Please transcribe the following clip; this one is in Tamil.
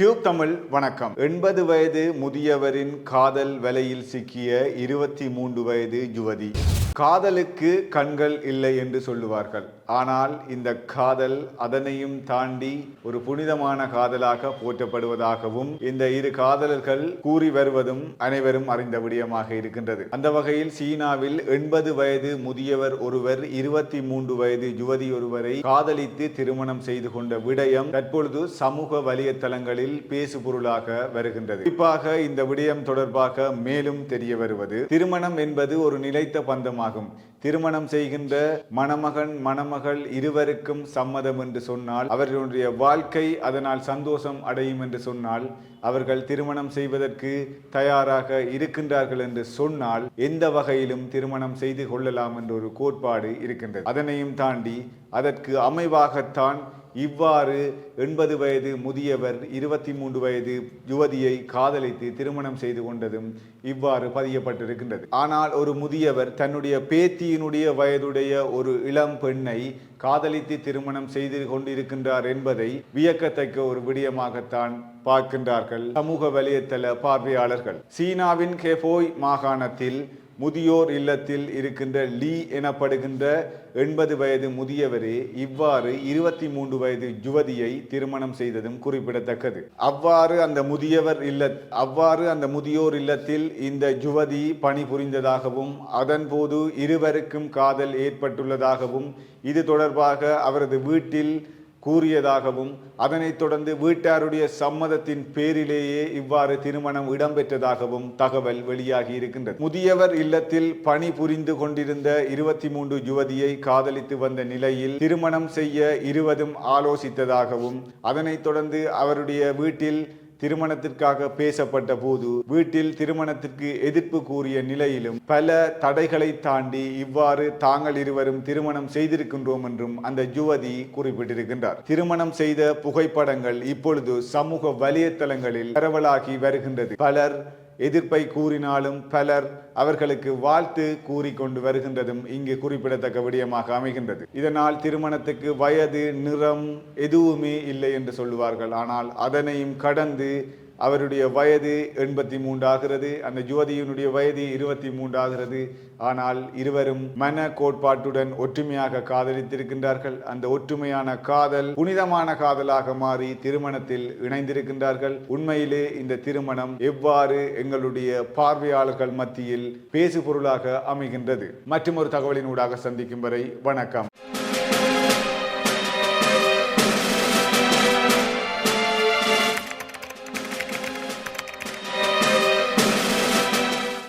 டியூப் தமிழ் வணக்கம். எண்பது வயது முதியவரின் காதல் வலையில் சிக்கிய இருபத்தி மூன்று வயது யுவதி. காதலுக்கு கண்கள் இல்லை என்று சொல்லுவார்கள். ஆனால் இந்த காதல் அதனையும் தாண்டி ஒரு புனிதமான காதலாக போற்றப்படுவதாகவும் இந்த இரு காதலர்கள் கூறி வருவதும் அனைவரும் அறிந்த விடயமாக இருக்கின்றது. அந்த வகையில் சீனாவில் எண்பது வயது முதியவர் ஒருவர் இருபத்தி மூன்று வயது யுவதி ஒருவரை காதலித்து திருமணம் செய்து கொண்ட விடயம் தற்பொழுது சமூக வலைத்தளங்களில் பேசுபொருளாக வருகின்றது. குறிப்பாக இந்த விடயம் தொடர்பாக மேலும் தெரிய வருவது திருமணம் என்பது ஒரு நிலைத்த பந்தம் சம்மதமாகும் திருமணம் செய்கின்ற மணமகன் மணமகள் இருவருக்கும் சம்மதம் என்று சொன்னால் அவர்களுடைய வாழ்க்கை அதனால் சந்தோஷம் அடையும் என்று சொன்னால் அவர்கள் திருமணம் செய்வதற்கு தயாராக இருக்கின்றார்கள் என்று சொன்னால் எந்த வகையிலும் திருமணம் செய்து கொள்ளலாம் என்ற ஒரு கோட்பாடு இருக்கின்றது. அதனையும் தாண்டி அதற்கு அமைவாகத்தான் இவ்வாறு எண்பது வயது முதியவர் இருபத்தி மூன்று வயது யுவதியை காதலித்து திருமணம் செய்து கொண்டதும் இவ்வாறு பதியப்பட்டிருக்கின்றது. ஆனால் ஒரு முதியவர் தன்னுடைய பேத்தியினுடைய வயதுடைய ஒரு இளம் பெண்ணை காதலித்து திருமணம் செய்து கொண்டிருக்கின்றார் என்பதை வியக்கத்தக்க ஒரு விடயமாகத்தான் பார்க்கின்றார்கள் சமூக வலைத்தள பார்வையாளர்கள். சீனாவின் கெஃபோய் மாகாணத்தில் முதியோர் இல்லத்தில் இருக்கின்ற லீ எனப்படுகின்ற எண்பது வயது முதியவரே இவ்வாறு இருபத்தி மூன்று வயது யுவதியை திருமணம் செய்ததும் குறிப்பிடத்தக்கது. அவ்வாறு அந்த முதியவர் இல்ல அவ்வாறு அந்த முதியோர் இல்லத்தில் இந்த யுவதி பணிபுரிந்ததாகவும் அதன்போது இருவருக்கும் காதல் ஏற்பட்டுள்ளதாகவும் இது தொடர்பாக அவரது வீட்டில் கூறியதாகவும் அதனைத் தொடர்ந்து வீட்டாருடைய சம்மதத்தின் பேரிலேயே இவ்வாறு திருமணம் இடம்பெற்றதாகவும் தகவல் வெளியாகி இருக்கின்றது. முதியவர் இல்லத்தில் பணி புரிந்து கொண்டிருந்த இருபத்தி மூன்று யுவதியை காதலித்து வந்த நிலையில் திருமணம் செய்ய இருவதும் ஆலோசித்ததாகவும் அதனைத் தொடர்ந்து அவருடைய வீட்டில் திருமணத்திற்காக பேசப்பட்ட போது வீட்டில் திருமணத்திற்கு எதிர்ப்பு கூறிய நிலையிலும் பல தடைகளை தாண்டி இவ்வாறு தாங்கள் இருவரும் திருமணம் செய்திருக்கின்றோம் என்றும் அந்த யுவதி குறிப்பிட்டிருக்கின்றார். திருமணம் செய்த புகைப்படங்கள் இப்பொழுது சமூக வலைத்தளங்களில் பரவலாகி வருகின்றது. பலர் எதிர்ப்பை கூறினாலும் பலர் அவர்களுக்கு வாழ்த்து கூறிக்கொண்டு வருகின்றதும் இங்கு குறிப்பிடத்தக்க விடயமாக அமைகின்றது. இதனால் திருமணத்துக்கு வயது நிறம் எதுவுமே இல்லை என்று சொல்லுவார்கள். ஆனால் அதனையும் கடந்து அவருடைய வயது எண்பத்தி மூன்று ஆகிறது. அந்த ஜோதியினுடைய வயது இருபத்தி மூன்று ஆகிறது. ஆனால் இருவரும் மன கோட்பாட்டுடன் ஒற்றுமையாக காதலித்திருக்கின்றார்கள். அந்த ஒற்றுமையான காதல் புனிதமான காதலாக மாறி திருமணத்தில் இணைந்திருக்கின்றார்கள். உண்மையிலே இந்த திருமணம் எவ்வாறு எங்களுடைய பார்வையாளர்கள் மத்தியில் பேசுபொருளாக அமைகின்றது. மற்றும் ஒரு தகவலின் ஊடாக சந்திக்கும் வரை வணக்கம்.